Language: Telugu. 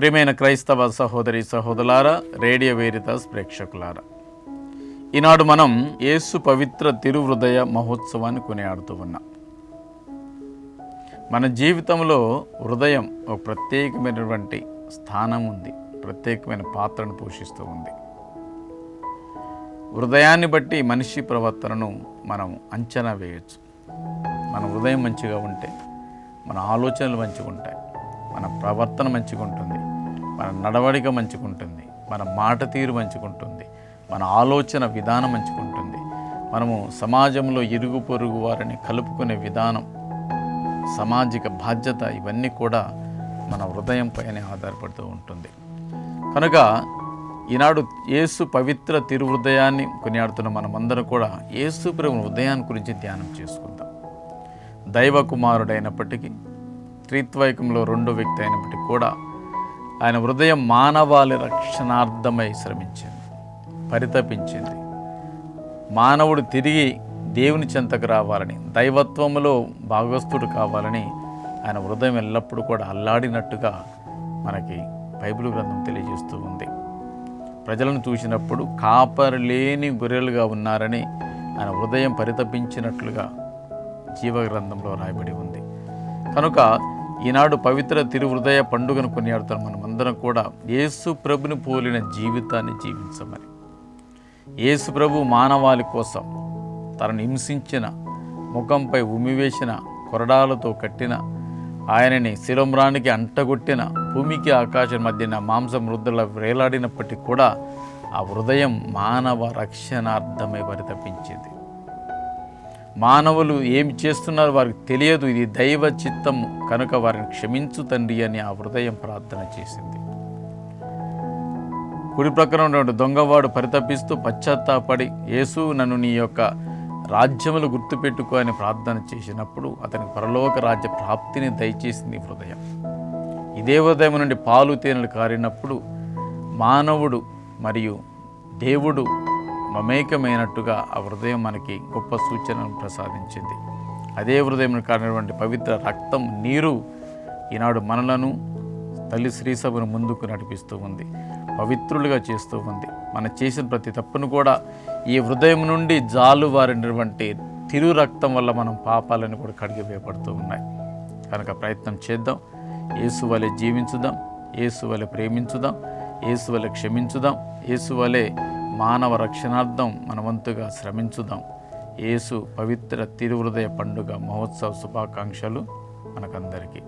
ప్రియమైన క్రైస్తవ సహోదరి సహోదరులారా రేడియో వేరితాస్ ప్రేక్షకులారా. ఈనాడు మనం యేసు పవిత్ర తిరుహృదయ మహోత్సవాన్ని కొనియాడుతూ ఉన్నాం. మన జీవితంలో హృదయం ఒక ప్రత్యేకమైనటువంటి స్థానం ఉంది ప్రత్యేకమైన పాత్రను పోషిస్తూ ఉంది. హృదయాన్ని బట్టి మనిషి ప్రవర్తనను మనం అంచనా వేయచ్చు. మన హృదయం మంచిగా ఉంటే మన ఆలోచనలు మంచిగా ఉంటాయి మన ప్రవర్తన మంచిగా ఉంటుంది మన నడవడిక మంచుకుంటుంది మన మాట తీరు మంచుకుంటుంది మన ఆలోచన విధానం మంచిగా ఉంటుంది మనము సమాజంలో ఇరుగు పొరుగు వారిని కలుపుకునే విధానం సామాజిక బాధ్యత ఇవన్నీ కూడా మన హృదయంపైనే ఆధారపడుతూ ఉంటుంది. కనుక ఈనాడు యేసు పవిత్ర తిరుహృదయాన్ని కొనియాడుతున్న మనమందరం కూడా యేసు ప్రభు హృదయాన్ని గురించి ధ్యానం చేసుకుందాం. దైవ కుమారుడైనప్పటికీ త్రిత్వైకంలో రెండో వ్యక్తి అయినప్పటికీ కూడా ఆయన హృదయం మానవాళి రక్షణార్థమై శ్రమించింది పరితపించింది. మానవుడు తిరిగి దేవుని చెంతకు రావాలని దైవత్వములో భాగస్థుడు కావాలని ఆయన హృదయం ఎల్లప్పుడూ కూడా అల్లాడినట్టుగా మనకి బైబిల్ గ్రంథం తెలియజేస్తూ ఉంది. ప్రజలను చూసినప్పుడు కాపరి లేని గొర్రెలుగా ఉన్నారని ఆయన హృదయం పరితపించినట్లుగా జీవ గ్రంథంలో రాయబడి ఉంది. కనుక ఈనాడు పవిత్ర తిరుహృదయ పండుగను కొనియాడుతున్న మనమందరం కూడా. యేసు ప్రభుని పోలిన జీవితాన్ని జీవించమని. యేసు ప్రభు మానవాళి కోసం తనను హింసించిన ముఖంపై ఉమివేసిన కొరడాలతో కట్టిన ఆయనని శిరంరానికి అంటగొట్టిన భూమికి ఆకాశం మధ్యన మాంసం వృద్ధుల వేలాడినప్పటికీ కూడా ఆ హృదయం మానవ రక్షణార్థమై పరితపించింది మానవులు ఏమి చేస్తున్నారో వారికి తెలియదు. ఇది దైవ చిత్తం కనుక వారిని క్షమించు తండ్రి అని ఆ హృదయం ప్రార్థన చేసింది. కుడి ప్రక్కన ఉన్నటువంటి దొంగవాడు పరితపిస్తూ పశ్చాత్తాపడి యేసు నన్ను నీ యొక్క రాజ్యములు గుర్తుపెట్టుకో అని ప్రార్థన చేసినప్పుడు అతనికి పరలోక రాజ్య ప్రాప్తిని దయచేసింది ఈ హృదయం. ఇదే హృదయం నుండి పాలు తేనెలు కారినప్పుడు మానవుడు మరియు దేవుడు మమేకమైనట్టుగా ఆ హృదయం మనకి గొప్ప సూచనను ప్రసాదించింది. అదే హృదయం కానిటువంటి పవిత్ర రక్తం నీరు ఈనాడు మనలను తల్లి శ్రీసభను ముందుకు నడిపిస్తూ ఉంది. పవిత్రులుగా చేస్తూ ఉంది. మనం చేసిన ప్రతి తప్పును కూడా ఈ హృదయం నుండి జాలువారినటువంటి తిరు రక్తం వల్ల మనం పాపాలను కూడా కడిగి వేయబడుతూ ఉన్నాయి. కనుక ప్రయత్నం చేద్దాం. ఏసు వలె జీవించుదాం. ఏసు వలె ప్రేమించుదాం. ఏసు వలె క్షమించుదాం. ఏసు వలె మానవ రక్షణార్థం మనవంతుగా శ్రమించుదాం. యేసు పవిత్ర తిరుహృదయ పండుగ మహోత్సవ శుభాకాంక్షలు మనకందరికీ.